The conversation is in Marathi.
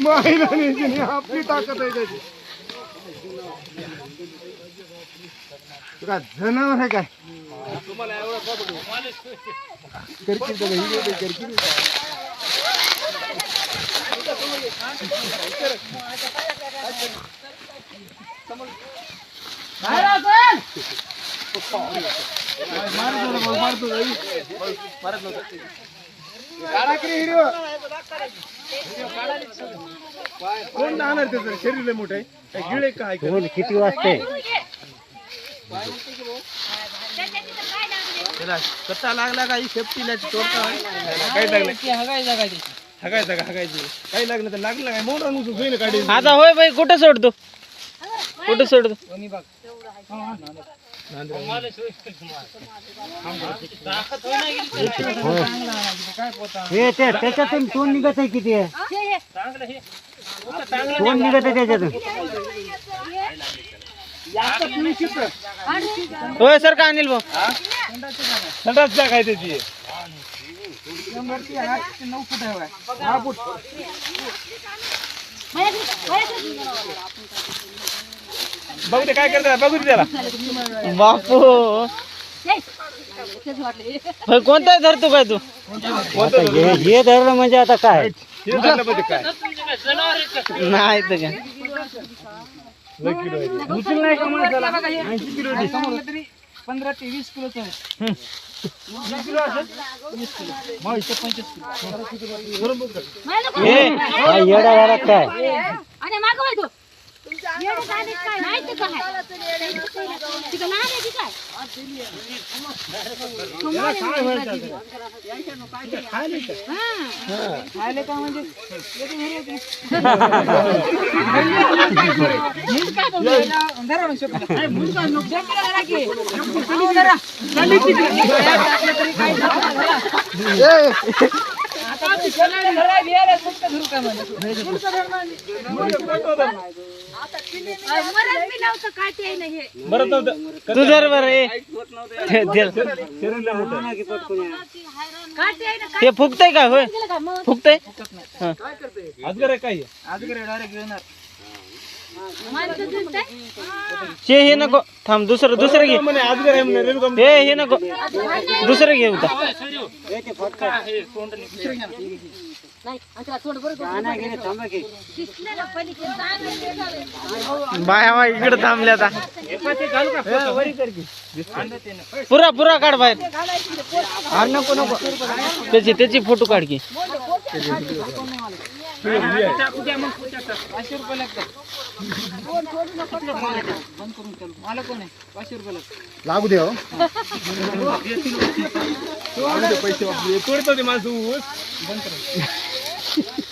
महिला नाही आपली ताकद आहे त्याची तुला जनावर आहे काय करकील तर बाई, हे बाई, करकील. मारतो ना, मग मारतो बाई. काढा की. कोण जाणार त्याचं शरीर लय मोठं आहे. काय गिळ आहे काय कोण किती वाजते कच्चा लागला काही सेफ्टी नाही काय लागलं? हगायचं का हगायचं. काही लागलं? तर लागलं काय मोठा नुसतं काढी आता होय बाई कुठं सोडतो? कुठं हे ते त्याच्यातून तोंड निघत आहे किती? आहे तोंड निघत आहे त्याच्यातून. होय सर का अनिल भाऊ? संडास जाग आहे त्याची? बघू ते काय करतात बघू दे त्याला. बापू. होय कोणता धरतो काय तू? आता हे हे धरलं म्हणजे आता काय? हे झालं म्हणजे काय? नाही तर काय. लय किलो आहे ते. उचल नाही का? पंधरा ते वीस किलोचं आहे. हे हा येडा काय? आणि मागवाय तू. येडं झालीस काय? माहिती काय? तिथं लहान आहे की काय? तुम्हाला नाही माहिती. हा. खायला का म्हणजे मरत बी नव्हतं काय ते नाही हे. बरं नव्हतं तू ते- फुकतय काय का होय फुकतय अजगर आहे? काय डायरेक्ट दिसतंय? ते हे नको. थांब दुसरं दुसरं घे. हे हे नको. दुसरं घे बाया बाय इकडे थांबल्या आता. पुरा पुरा काढ बाहेर. हा, नको नको. त्याची त्याची फोटो काढ की. लागू दे हो. लागू दे पैसे. वापरू तोडतो ते माणसं. ऊस Yeah.